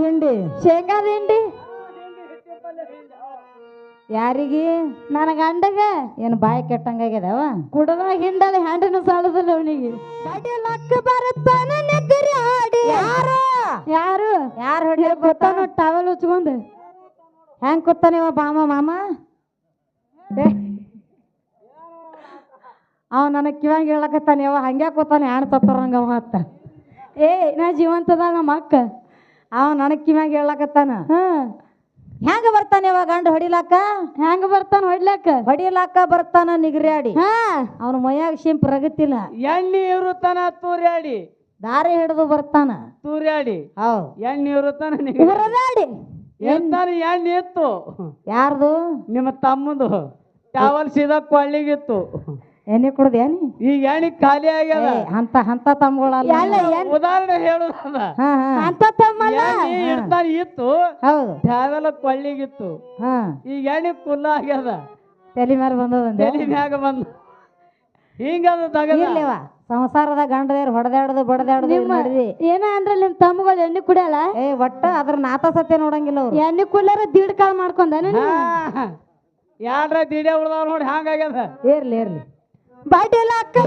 ಹಿಂಡಿ ಶೇಂಗಾದ ಹಿಂಡಿ ಯಾರಿಗೆ? ನನ್ನ ಗಂಡಗ? ಏನು ಬಾಯಿ ಕೆಟ್ಟಂಗಾಗ್ಯದವ ಕುಡದ ಹಿಂಡಲ್ಲಿ ಹ್ಯಾಂಡನು ಸಾಲದಲ್ಲ ಅವನಿಗೆ. ಲಕ್ಕ ಬರುತ್ತಾನ ಯಾರು? ಯಾರು? ಯಾರು ಹೊಡಿ ಗೊತ್ತಾನ ಟವಲ್ ಉಚ್ಕೊಂಡು. ಹೆಂಗ್ ಕೂತಾನಿವ ಬಾಮ ಮಾಮ? ಅವ ನನಗೆ ಕಿವಂಗೆ ಹೇಳಕತ್ತಾನೆ ಅವ ಹಂಗೆ ಕೂತಾನೆ ಹ್ಯಾಂಡ್ ತತ್ತರಂಗ ಅವ ಅತ್ತ ಏ ನಾ ಜೀವಂತದ ನಮ್ಮ ಅಕ್ಕ. ಅವ ನನಗೆ ಕಿವ್ಯಾಗ ಹೇಳಕತ್ತಾನ? ಹಾ. ಹೆಂಗ ಬರ್ತಾನೆ ಇವಾಗ ಗಂಡ ಹೊಡಿಲಾಕ? ಹೆಂಗ ಬರ್ತಾನ ಹೊಡಿಲಾಕ? ಹೊಡಿಲಾಕ ಬರ್ತಾನ ನಿಗ್ರ್ಯಾಡಿ. ಹಾ. ಅವನ ಮೈಯಾಗ ಶಿಂಪ್ ರಗತಿಲ್ಲ. ಎಣ್ಣಿ ಇರುತ್ತಾನ ತೂರ್ಯಾಡಿ? ದಾರಿ ಹಿಡಿದು ಬರ್ತಾನ. ತೂರ್ಯಾಡಿ? ಹೌ. ಎಣ್ಣಿ ಇರುತ್ತಾನ ಎಣ್ಣೆ ಇತ್ತು? ಯಾರ್ದು? ನಿಮ್ಮ ತಮ್ಮದು. ಟಾವಲ್ ಸೀದಾ ಕೊಳ್ಳಿಗಿತ್ತು ಎಣ್ಣೆ ಕುಡ್ದೇನಿ ಈಗ ಎಣ್ಣೆ ಖಾಲಿ ಆಗ್ಯದ. ಅಂತ ಅಂತ ತಮ್ಮಗಳಲ್ಲ ಎಲ್ಲ ಏನ್ ಉದಾಹರಣೆ ಹೇಳುದದ ಹಾ ಹಾ. ಅಂತ ತಮ್ಮಲ್ಲ ಎಣ್ಣೆ ಇರ್ತಾನ ಇತ್ತು ಹೌದು. ಕೊಳ್ಳಿಗಿತ್ತು. ಹಾ. ಈಗ ಎಣ್ಣೆ ಪುಲ್ಲ ಆಗ್ಯದ. ತಲೆ ಮೇಲೆ ಬಂದದಂದೆ ತಲೆ ಮ್ಯಾಗ ಬಂದ. ಹಿಂಗದ ತಗದ. ಇರ್ಲಿವ. ಸಂಸಾರದ ಗಂಡದೇರ್ ಹೊಡೆದಾಡದು ಬಡದಾಡದು ಮಾಡಿದಿ ಏನ ಅಂದ್ರೆ ನಿಮ್ ತಮ್ಮಗಳು ಎಣ್ಣೆ ಕುಡಿಯಲ್ಲ ಏ ಒಟ್ಟ ಅದ್ರ ನಾತ ಸತ್ಯ ನೋಡಂಗಿಲ್ಲ ಅವ್ರು. ಎಣ್ಣೆ ಕುಲ್ಲಾರ ದೀಡ್ ಕಾಳು ಮಾಡ್ಕೊಂಡ ಯಾಡ್ರ ದಿಡೆ ಉಳ್ದವ್ರು ನೋಡಿ ಹಂಗಾಗ್ಯದ ಇರ್ಲಿ ಇರ್ಲಿ. Bye, Delaka.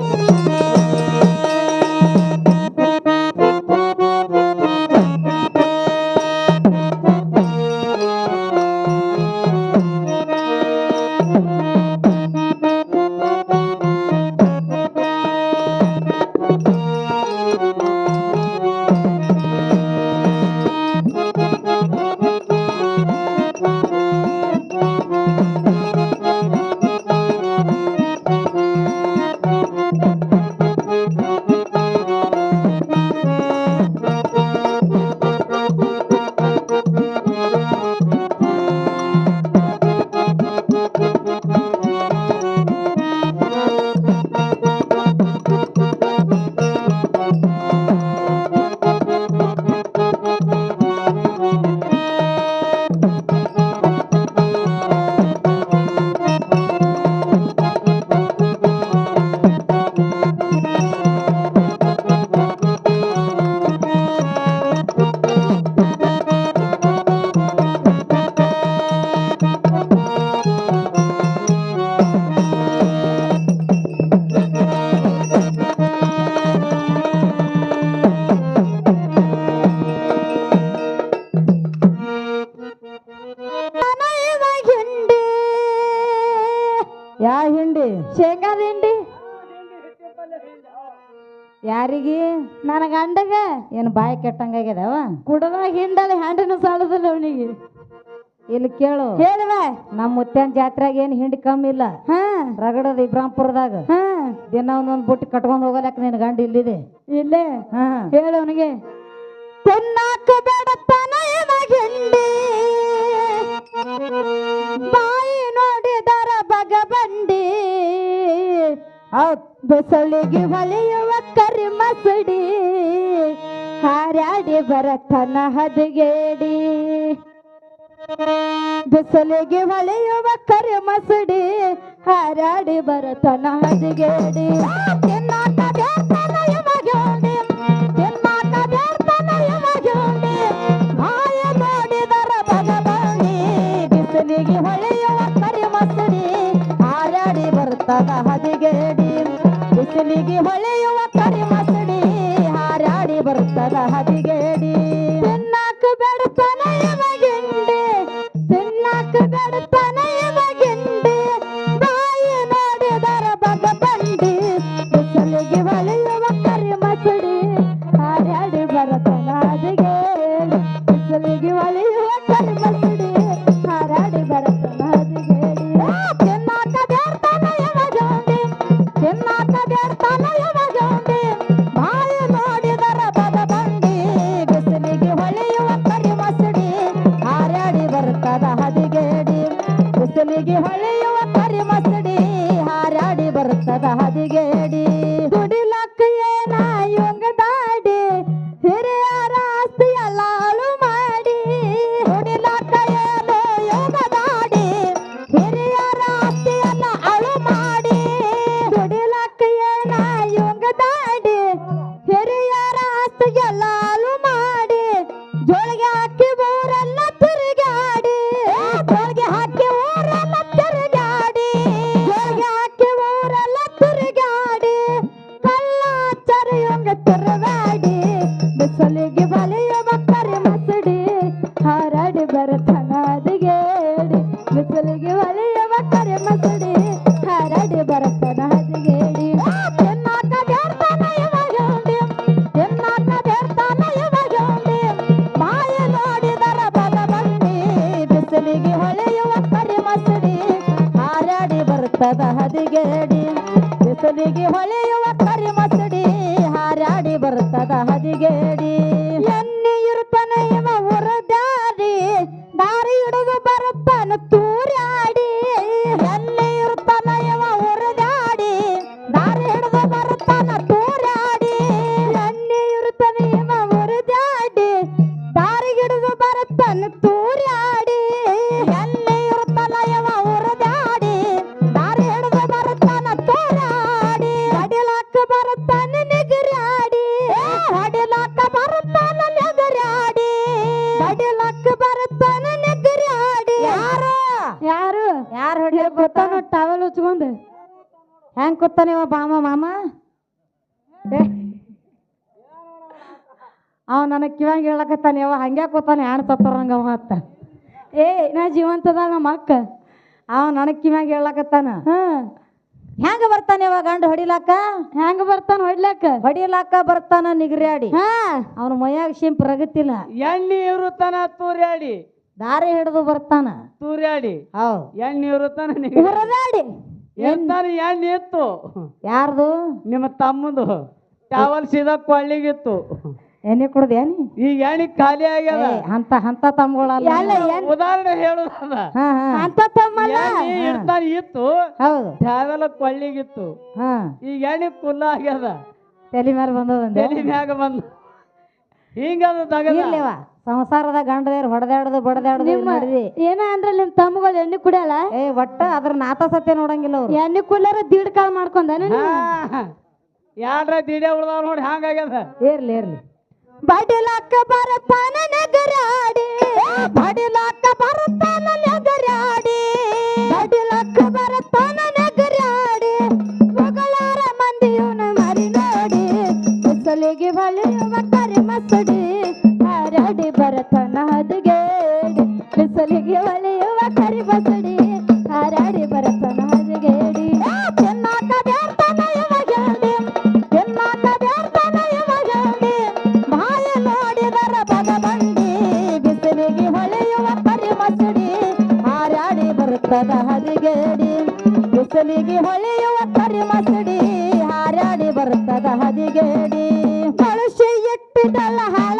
ಯಾರಿಗೆ? ನನ್ನ ಗಂಡಗ? ಏನು ಬಾಯಿ ಕೆಟ್ಟಂಗಾಗ್ಯದವ? ಕುಡದಾಗ ಹಿಂಡಲ್ಲ ಹ್ಯಾಂಡನು ಸಾಲದಲ್ಲ ಅವನಿಗೆ. ಇಲ್ಲಿ ಕೇಳು. ಹೇಳುವ ನಮ್ಮ ಮುತ್ಯಾನ ಜಾತ್ರೆಗೆ ಏನು ಹಿಂಡಿ ಕಮ್ಮಿ ಇಲ್ಲ. ಹಾ. ರಗಡದ ಇಬ್ರಾಂಪುರದಾಗ ಹಾ. ದಿನ ಒಂದೊಂದು ಬುಟ್ಟಿ ಕಟ್ಕೊಂಡು ಹೋಗಲಕ್ಕ ನಿನ್ನ ಗಂಡ ಇಲ್ಲಿದೆ. ಇಲ್ಲೇ? ಹಾ. ಹೇಳು ಅವನಿಗೆ. ತಿನ್ನಾಕ ಬೇಡತ್ತಾನ ಇವಾಗ ಹಿಂಡಿ. ಬೆಸಳಿಗೆ ಹೊಲೆಯುವ ಕರಿ ಮಸಡಿ ಹಾರಾಡಿ ಬರತನ ಹದಗೇಡಿ. ಬಿಸಲಿಗೆ ಹೊಳೆಯುವ ಕರಿ ಮಸಡಿ ಹಾರಾಡಿ ಬರತನ ಹದಗೇಡಿ. ಬಿಸಿಲಿಗೆ ಹೊಳೆಯುವ ಕರಿ ಮಸಡಿ ಹಾರಾಡಿ ಬರ್ತದ ಹದಿಗೇಡಿ. ತಿನ್ನಾಕ ಬೇಡ್ತಾನ ಇವಾಗಿಂಡಿ ತಿನ್ನಾಕ ಬೇಡ್ತಾನ ಹೊಳೆಯುವ ಕರಿ ಮಸಡಿ ಹಾರಾಡಿ ಬರುತ್ತದ ಹದಿಗೇಡಿ ಹೊಳೆಯುವ ಕರಿ ಹಾರಾಡಿ ಬರ್ತದ ಹದಿಗೇಡಿ ಹೆಂಗ್ ಕೂತಾನ ಅಮ್ಮ ಬಾಮ ಮಾಮ? ಅವ ನನಗೆ ಕಿವಂಗ ಹೇಳಕತ್ತಾನೆ ಅವ ಹಂಗೆ ಕೂತಾನೆ ಹೆಣ್ ಸತ್ತರಂಗ ಅವ ಅತ್ತ ಏ ನಾ ಜೀವಂತದಾಗ ನಮ್ಮ ಅಕ್ಕ. ಅವ ನನಗೆ ಕಿವ್ಯಾಗ ಹೇಳಕತ್ತಾನ. ಹಾಂ. ಹೆಂಗ ಬರ್ತಾನೆ ಅವ ಗಂಡ ಹೊಡಿಲಾಕ? ಹೆಂಗ ಬರ್ತಾನ ಹೊಡಿಲಾಕ? ಹೊಡಿಲಾಕ ಬರ್ತಾನ ನಿಗ್ರಾಡಿ ಹಾ. ಅವನ ಮೈಯಾಗ ಶಿಂಪ್ ರಗತಿಲ್ಲ. ಎಣ್ಣೆ ಇರುತ್ತಾನ ತೂರ್ಯಾಡಿ? ದಾರಿ ಹಿಡಿದು ಬರ್ತಾನ. ತೂರ್ಯಾಡಿ? ಹೌದು. ಎಣ್ಣೆ ಇರುತ್ತಾನ ಉರದಾಡಿ ಇರ್ತಾನ ಎಣ್ಣೆ ಇತ್ತು? ಯಾರ್ದು? ನಿಮ್ಮ ತಮ್ಮದು. ಟಾವಲ್ ಸೀದಾ ಕೊಳ್ಳಿಗಿತ್ತು. ಎಣ್ಣೆ ಕುಡ್ದೇನಿ ಈಗ ಎಣ್ಣೆ ಖಾಲಿ ಆಗ್ಯದ. ಅಂತ ಅಂತ ತಮ್ಮಗಳಲ್ಲ. ಎಲ್ಲ ಉದಾಹರಣೆ ಹೇಳುದದ ಹಾ ಹಾ. ಅಂತ ತಮ್ಮಲ್ಲ? ಇರ್ತಾನ ಇತ್ತು. ಹೌದು. ಟಾವೆಲ್ ಕೊಳ್ಳಿಗಿತ್ತು. ಹಾ. ಈಗ ಎಣ್ಣೆ ಕುಲ್ಲ ಆಗ್ಯದ. ತಲೆ ಮೇಲೆ ಬಂದದ ತಲೆ ಮ್ಯಾಗ ಬಂದ. ಹಿಂಗದ ತಗದ. ಸಂಸಾರದ ಗಂಡದೇರ್ ಹೊಡೆದಾಡುದು ಬಡದಾಡುದು ನಡೆದಿ ಏನ ಅಂದ್ರ ನಿಮ್ ತಮ್ಮಗಳು ಎಣ್ಣೆ ಕುಡಿಯಲ್ಲ ಏ ಒಟ್ಟ ಅದ್ರ ನಾತ ಸತ್ಯ ನೋಡಂಗಿಲ್ಲ ಅವ್ರು. ಎಣ್ಣೆ ಕುಲ್ಲರ ದೀಡ್ ಕಾಲ್ ಮಾಡ್ಕೊಂಡ ಯಾರ ದಿಡೆ ಉಳ್ದಾವ್ ನೋಡಿ ಹಂಗಾಗ್ಯದ ಇರ್ಲಿ ಇರ್ಲಿ ಬಡಿಲಕ್ಕ ಬರತಾನ ನಗರಾಡಿ ಬಡಿಲಕ್ಕ ಬರತಾನ ನಗರಾಡಿ ಬಡಿಲಕ್ಕ ಬರತಾನ ನಗರಾಡಿ ಮಗಳಾರ ಮಂದಿಯವನ ಮರಿ ನೋಡಿ ಬಿಸಲಿಗೆ ಹೊಳೆಯುವ ಬಗ ಬಂಡಿ ಬಿಸಿಲಿಗೆ ಮಸಡಿ ಹಾರಾಡಿ ಬರುತ್ತದ ಹದಿಗೇಡಿ ಬಿಸಿಲಿಗೆ ಹೊಳೆಯುವ ಹಾರಾಡಿ ಬರುತ್ತದ ಹದಿಗೇಡಿ ಕಳುಷಿ ಇಟ್ಟಿದಲ್ಲ ಹಾಳ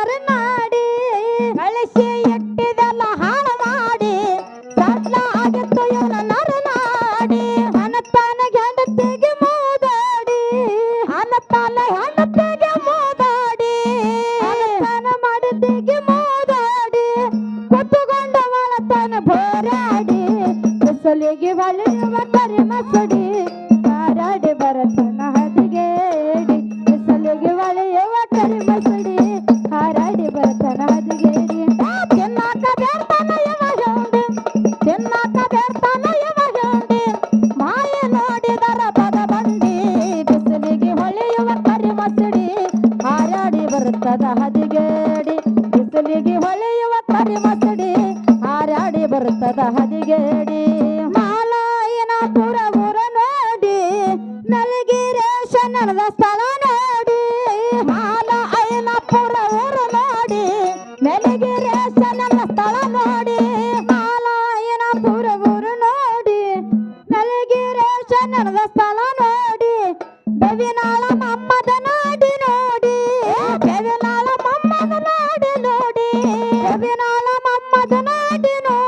ಕುತ್ತುಕೊಂಡವಳ ತನ ಹೋರಾಡಿ, ಬಿಸಲಿಗೆ ಬಳಿಯುವ ಕರಿ ಮಸಡಿ ಹಾರಾಡಿ ಬರತನ ಹದಿಗೇಡಿ ಬಿಸಲಿಗೆ ಬಳಿಯುವ ಕರಿ ಮಸಡಿ ಹಾರಾಡಿ ಬರತನ ಹದಿಗೇಡಿ ತಿನ್ನಾಕ ಬೇಡ್ತಾನ ಇವಾಗಂಡಿ ತಿನ್ನಾಕ ಬೇಡ್ತಾನ ಇವಾಗಂಡಿ ಮಾಯ ನೋಡಿದರ ಪದ ಬಂಡಿ, ಬಿಸಿಲಿಗೆ ಹೊಳೆಯುವ ಕರಿ ಮಸಡಿ ಹಾರಾಡಿ ಬರುತ್ತದ ಹದಿಗೇಡಿ, ಮಾಲಾಯನ ಪುರ ಊರ ನೋಡಿ ನಲಗಿರೇಶ ನಡೆದ ಸ್ಥಳ ನೋಡಿ ಮಾಲ ಐನ ಪುರ ಊರ ನೋಡಿ ಮೆಲಗಿರೇಶ ನನ್ನ ಸ್ಥಳ ನೋಡಿ, ಮಾಲಾಯನ ಪುರ ನೋಡಿ ಮೆಲಗಿರೇಶ ನಡೆದ ಸ್ಥಳ ನೋಡಿ, ಬೆವಿನಾಳ ಮಮ್ಮದ ನಾಡಿ ನೋಡಿ, ಬೆವಿನಾಳ ಮಮ್ಮದ ನಾಡಿ ನೋಡಿ, ಬೆವಿನಾಳ ಮಮ್ಮದ ನಾಡಿ ನೋಡಿ.